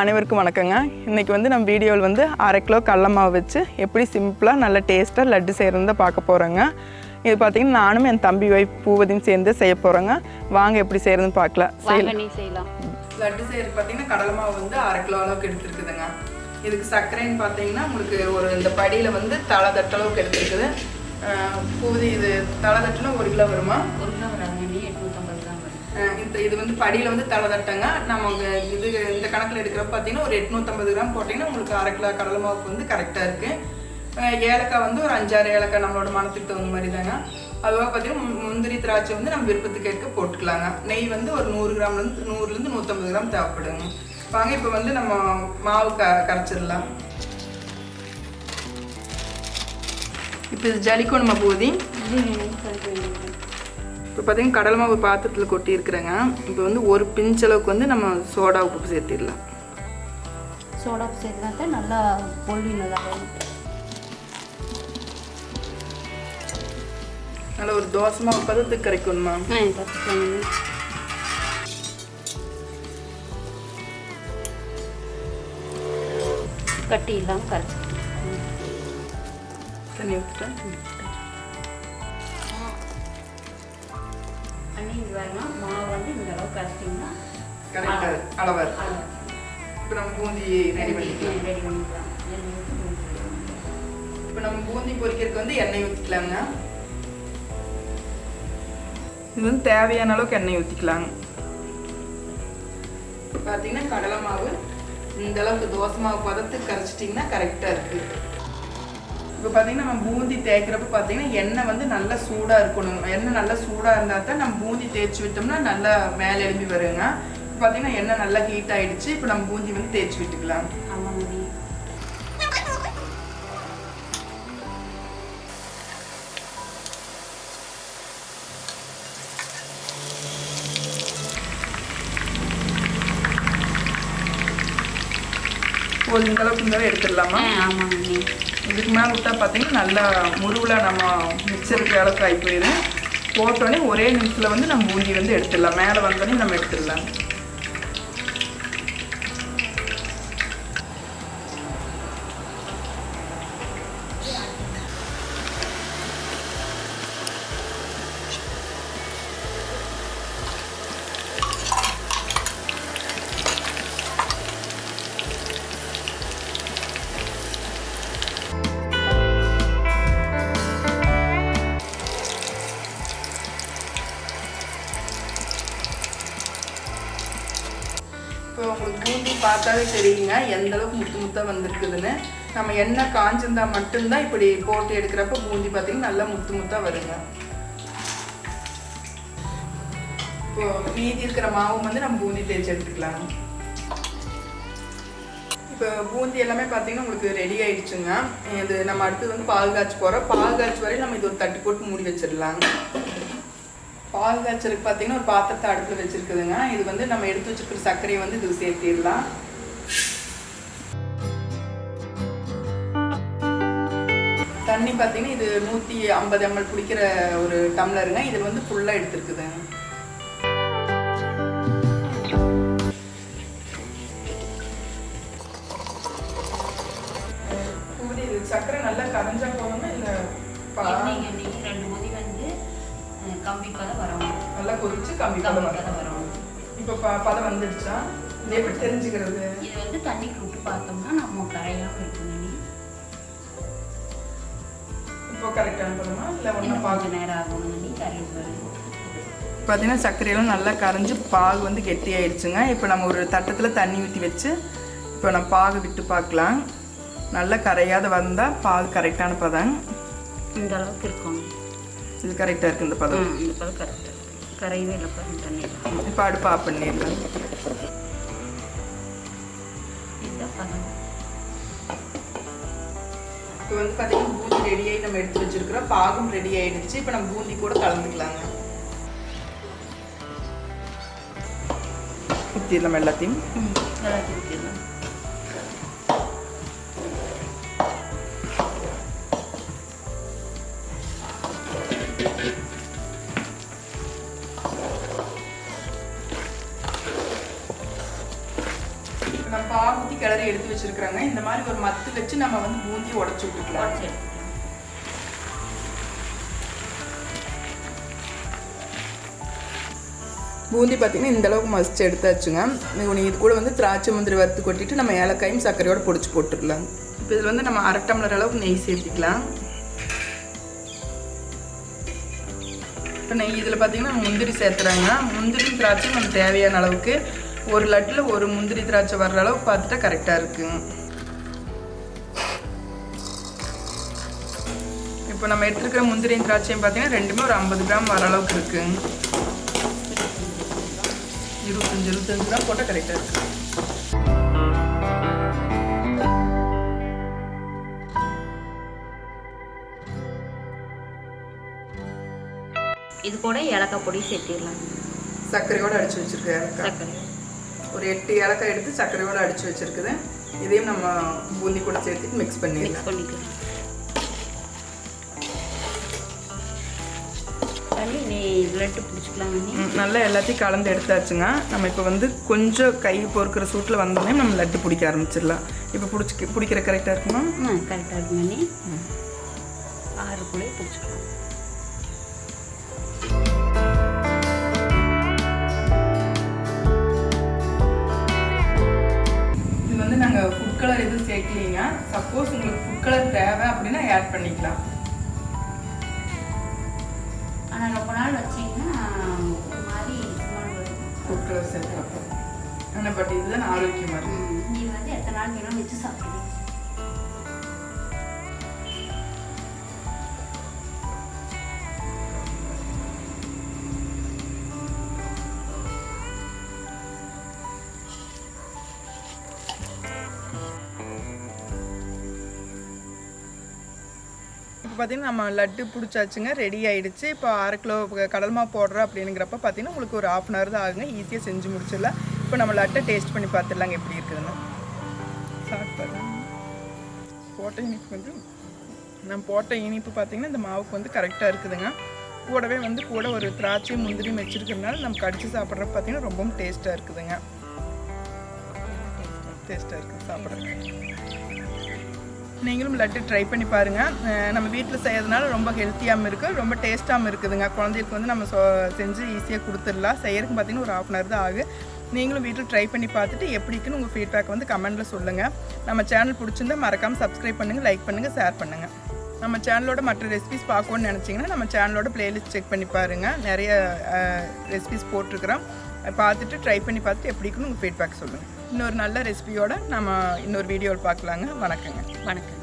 அனைவருக்கும் வணக்கங்க. இன்றைக்கி வந்து நம்ம வீடியோவில் வந்து அரை கிலோ கடல மாவு வச்சு எப்படி சிம்பிளாக நல்ல டேஸ்ட்டாக லட்டு செய்கிறத பார்க்க போகிறோங்க இது பார்த்தீங்கன்னா நானும் என் தம்பி ஒய்ஃப் பூவதியும் சேர்ந்து செய்ய போகிறோங்க வாங்க எப்படி செய்கிறதுன்னு நீ செய்யலாம். லட்டு செய்கிறது பார்த்தீங்கன்னா கடலை மாவு வந்து அரை கிலோ அளவுக்கு எடுத்துருக்குதுங்க. இதுக்கு சர்க்கரைன்னு பார்த்தீங்கன்னா உங்களுக்கு ஒரு இந்த படியில் வந்து தலை தட்டு அளவுக்கு எடுத்துருக்குது பூவதி இது தலை தட்டுனா ஒரு கிலோ வருமா? ஒரு கிலோ இந்த இது வந்து படியில் வந்து தலை தட்டங்க. நம்ம இது இந்த கணக்கில் எடுக்கிறப்ப பார்த்தீங்கன்னா ஒரு எட்நூற்றம்பது கிராம் போட்டிங்கன்னா உங்களுக்கு அரை கிலோ கடலை மாவுக்கு வந்து கரெக்டாக இருக்குது ஏலக்காய் வந்து ஒரு அஞ்சாறு ஏலக்காய் நம்மளோட மனத்துக்கு தகுந்த மாதிரி தாங்க. அதுவாக பார்த்தீங்கன்னா முந்திரி திராட்சை வந்து நம்ம விருப்பத்துக்கு ஏற்க போட்டுக்கலாங்க. நெய் வந்து ஒரு நூறு கிராம்லேருந்து நூறுலேருந்து நூற்றம்பது கிராம் தேவைப்படுங்க. வாங்க இப்போ வந்து நம்ம மாவு க கரைச்சிடலாம். இப்போ இது ஜலிக்கணுமா போதி? இப்போ பார்த்தீங்கன்னா கடலை மாவு பாத்திரத்தில் கொட்டி இருக்கிறேங்க இப்போ வந்து ஒரு பிஞ்ச் அளவுக்கு வந்து நம்ம சோடா உப்பு சேர்த்திடலாம். சோடா சேர்த்துனா தான் நல்லா பொல்லினதாக வரும். நல்ல ஒரு தோசை மாவு பதத்துக்கு கரைக்கணுமா? கட்டி இல்லாமல் கரைச்சிக்கலாம். தண்ணி ஊற்றிட்டேன் அண்ணி இது வேணாம் மாவு வந்து இந்த அளவு கரைச்சிட்டிங்கன்னா கரெக்டாக அளவு. இப்போ நம்ம பூந்தி ரெடி பண்ணிக்கலாம். ரெடி. இப்போ நம்ம பூந்தி பொரிக்கிறதுக்கு வந்து எண்ணெய் ஊற்றிக்கலாங்க இது வந்து தேவையான அளவுக்கு எண்ணெய் ஊற்றிக்கலாங்க பார்த்தீங்கன்னா கடலை மாவு இந்த அளவுக்கு தோசை மாவு பதத்துக்கு கரைச்சிட்டிங்கன்னா கரெக்டாக இருக்குது இப்போ பார்த்தீங்கன்னா நம்ம பூந்தி தேய்க்கிறப்ப பார்த்தீங்கன்னா எண்ணெய் வந்து நல்லா சூடாக இருக்கணும் எண்ணெய் நல்லா சூடாக இருந்தால் தான் நம்ம பூந்தி தேய்ச்சி விட்டோம்னா நல்லா மேலே எழும்பி வருங்க இப்போ பார்த்தீங்கன்னா எண்ணெய் நல்லா ஹீட் ஆயிடுச்சு இப்போ நம்ம பூந்தி வந்து தேய்ச்சி விட்டுக்கலாம் ஒரு இந்த அளவுக்கு இருந்தாலும் எடுத்துடலாமா ஆ ஆமாம் அண்ணி இதுக்கு மேலே விட்டா பார்த்தீங்கன்னா நல்லா முருவில் நம்ம மிக்சருக்கு அளவுக்கு ஆகி போயிடும் போட்டோடனே ஒரே நிமிஷத்தில் வந்து நம்ம பூந்தி வந்து எடுத்துடலாம். மேலே வந்தோடனே நம்ம எடுத்துடலாம். பார்த்தாலே தெரியுங்க. எந்த அளவுக்கு முத்து முத்தாக வந்திருக்குதுன்னு. நம்ம எண்ணெய் காஞ்சிருந்தா மட்டும்தான் இப்படி போட்டு எடுக்கிறப்ப பூந்தி பார்த்தீங்கன்னா நல்லா முத்து முத்தாக வருங்க. இப்போ மீதி இருக்கிற மாவும் வந்து நம்ம பூந்தி தேய்ச்சி எடுத்துக்கலாம். இப்போ பூந்தி எல்லாமே பார்த்தீங்கன்னா உங்களுக்கு ரெடி ஆயிடுச்சுங்க. இது நம்ம அடுத்தது வந்து பால் காய்ச்சி போகிறோம் பால் காய்ச்சி வரையும் நம்ம இது ஒரு தட்டு போட்டு மூடி வச்சிடலாங்க பால் காய்ச்சலுக்கு பார்த்தீங்கன்னா ஒரு பாத்திரத்தை அடுப்பில் வச்சிருக்குதுங்க. இது வந்து நம்ம எடுத்து வச்சுருக்கிற சர்க்கரையை வந்து இது சேர்த்திடலாம். தண்ணி பார்த்தீங்கன்னா இது நூற்றி ஐம்பது எம்எல் குடிக்கிற ஒரு டம்ளருங்க. இது வந்து ஃபுல்லாக எடுத்துருக்குதுங்க சர்க்கரை நல்லா கரைஞ்சா போகணுமா இல்லை ரெண்டு கம்பி பதம் வரணும் நல்லா கொதிச்சு கம்மி கம்பி பதம் வரணும் இப்போ பதம் வந்துடுச்சா? இது எப்படி தெரிஞ்சுக்கிறது? இது வந்து தண்ணிக்கு விட்டு பார்த்தோம்னா நம்ம கரையாமல் இருக்கும் அண்ணி இப்போ கரெக்டான பதமா இல்லை ஒன்றா இன்னும் பாகு நேரம் ஆகும் அண்ணி கரையை வரும் பார்த்தீங்கன்னா சர்க்கரையெல்லாம் நல்லா கரைஞ்சி பாகு வந்து கெட்டி ஆயிடுச்சுங்க இப்போ நம்ம ஒரு தட்டத்தில் தண்ணி ஊற்றி வச்சு இப்போ நம்ம பாகு விட்டு பார்க்கலாம். நல்லா கரையாத வந்தால் பாகு கரெக்டான பதம் இந்த அளவுக்கு இருக்கும். இது கரெக்டாக இருக்குது இந்த பதம். இந்த பதம் கரெக்டாக கரையவே இல்லை பாருங்க தண்ணி. இப்போ அடுப்பு ஆஃப் பண்ணிடலாம். இப்போ வந்து பார்த்தீங்கன்னா பூந்தி ரெடியாகி நம்ம எடுத்து வச்சிருக்கிறோம். பாகும் ரெடி ஆயிடுச்சு. இப்போ நம்ம பூந்தி கூட கலந்துக்கலாங்க. ஊற்றிடலாம் எல்லாத்தையும். எல்லாத்தையும் ஊற்றிடலாம் நம்ம ஊற்றி கிளறி எடுத்து வச்சிருக்கிறாங்க. இந்த மாதிரி ஒரு மத்து வச்சு நம்ம வந்து பூந்தியை உடச்சி விட்டுக்கலாம். பூந்தி பார்த்தீங்கன்னா இந்த அளவுக்கு மசிச்சு எடுத்தாச்சுங்க. இது கூட வந்து திராட்சை முந்திரி வறுத்து கொட்டிட்டு நம்ம ஏலக்காயும் சர்க்கரையோட பொடிச்சு போட்டுடலாம். இப்போ இதில் வந்து நம்ம அரை டம்ளர் அளவுக்கு நெய் சேர்த்திக்கலாம். இப்போ நெய் இதில் பார்த்தீங்கன்னா முந்திரி சேர்த்துறாங்க. முந்திரி திராட்சை நம்ம தேவையான அளவுக்கு ஒரு லட்டில் ஒரு முந்திரி திராட்சை வர்ற அளவுக்கு பார்த்துட்டா கரெக்டாக இருக்குங்க இப்போ நம்ம எடுத்துருக்கிற முந்திரியும் திராட்சையும் பார்த்தீங்கன்னா ரெண்டுமே ஒரு ஐம்பது கிராம் வர அளவுக்கு இருக்குங்க இருபத்தஞ்சு இருபத்தஞ்சு கிராம் போட்டால் கரெக்டாக இருக்கு. இது கூட ஏலக்காய் பொடி சேர்த்திடலாம். சர்க்கரையோடு அடிச்சு வச்சிருக்க ஏலக்காய் சர்க்கரை. ஒரு எட்டு ஏலக்காய் எடுத்து சர்க்கரையோடு அடிச்சு வச்சிருக்குது. இதையும் நம்ம பூந்தி கூட சேர்த்து மிக்ஸ் பண்ணிடலாம். மிக்ஸ் பண்ணிக்கலாம். பண்ணி நீ லட்டு பிடிச்சிக்கலாம் நீ ம், நல்லா எல்லாத்தையும் கலந்து எடுத்தாச்சுங்க. நம்ம இப்போ வந்து கொஞ்சம் கை பொறுக்கிற சூட்டில் வந்தோடனே நம்ம லட்டு பிடிக்க ஆரம்பிச்சிடலாம். இப்போ பிடிச்சி பிடிக்கிற கரெக்டாக இருக்குமா? கரெக்டாக இருக்கு நீ ஆறு கூட பிடிச்சிக்கலாம். வந்து நாங்கள் ஃபுட் கலர் எதுவும் சேர்க்கலீங்க. சப்போஸ் உங்களுக்கு ஃபுட் கலர் தேவை அப்படின்னா ஆட் பண்ணிக்கலாம். ஆனால் ரொம்ப நாள் வச்சிங்கன்னா ஒரு மாதிரி. ஃபுட் கலர் சேர்க்கலாம் ஆனால் பட் இதுதான் ஆரோக்கியமாக இருக்கும் ம், நீ வந்து எத்தனை நாள் வேணும் வச்சு சாப்பிடுவீங்க பார்த்தீங்கன்னா நம்ம லட்டு பிடிச்சாச்சுங்க ரெடி ஆயிடுச்சு. இப்போ அரை கிலோ கடல் மாவு போடுறோம் அப்படிங்கிறப்ப பார்த்தீங்கன்னா உங்களுக்கு ஒரு ஆஃப் அன் ஹவர் தான் ஆகுங்க. ஈஸியாக செஞ்சு முடிச்சிடலாம். இப்போ நம்ம லட்டை டேஸ்ட் பண்ணி பார்த்துடலாங்க எப்படி இருக்குதுன்னு. சாப்பிட்டு. போட்ட இனிப்பு வந்து நம்ம போட்ட இனிப்பு பார்த்தீங்கன்னா இந்த மாவுக்கு வந்து கரெக்டாக இருக்குதுங்க. கூடவே வந்து கூட ஒரு திராட்சை முந்திரியும் வச்சிருக்கிறதுனால நம்ம கடிச்சு சாப்பிட்றப்ப பார்த்தீங்கன்னா ரொம்பவும் டேஸ்ட்டாக இருக்குதுங்க. டேஸ்ட்டாக இருக்குது சாப்பிட்றதுக்கு. நீங்களும் லட்டு ட்ரை பண்ணி பாருங்கள் நம்ம வீட்டில் செய்யறதுனால ரொம்ப ஹெல்த்தியாகவும் இருக்குது ரொம்ப டேஸ்ட்டாகவும் இருக்குதுங்க. குழந்தைகளுக்கு வந்து நம்ம செஞ்சு ஈஸியாக கொடுத்துடலாம். செய்யறதுக்கு பார்த்தீங்கன்னா ஒரு ஆஃப் அன் ஹவர் தான் ஆகும் நீங்களும் வீட்டில் ட்ரை பண்ணி பார்த்துட்டு எப்படிக்குன்னு உங்கள் ஃபீட்பேக் வந்து கமெண்ட்டில் சொல்லுங்கள் நம்ம சேனல் பிடிச்சிருந்தா மறக்காமல் சப்ஸ்கிரைப் பண்ணுங்கள் லைக் பண்ணுங்கள் ஷேர் பண்ணுங்கள் நம்ம சேனலோட மற்ற ரெசிபிஸ் பார்க்கணும்னு நினச்சிங்கன்னா நம்ம சேனலோட பிளேலிஸ்ட் செக் பண்ணி பாருங்கள் நிறைய ரெசிபிஸ் போட்டிருக்கிறோம். பார்த்துட்டு ட்ரை பண்ணி பார்த்துட்டு எப்படிக்குன்னு உங்கள் ஃபீட்பேக் சொல்லுங்கள் இன்னொரு நல்ல ரெசிபியோட நம்ம இன்னொரு வீடியோவில் பார்க்கலாங்க. வணக்கங்க. வணக்கம்.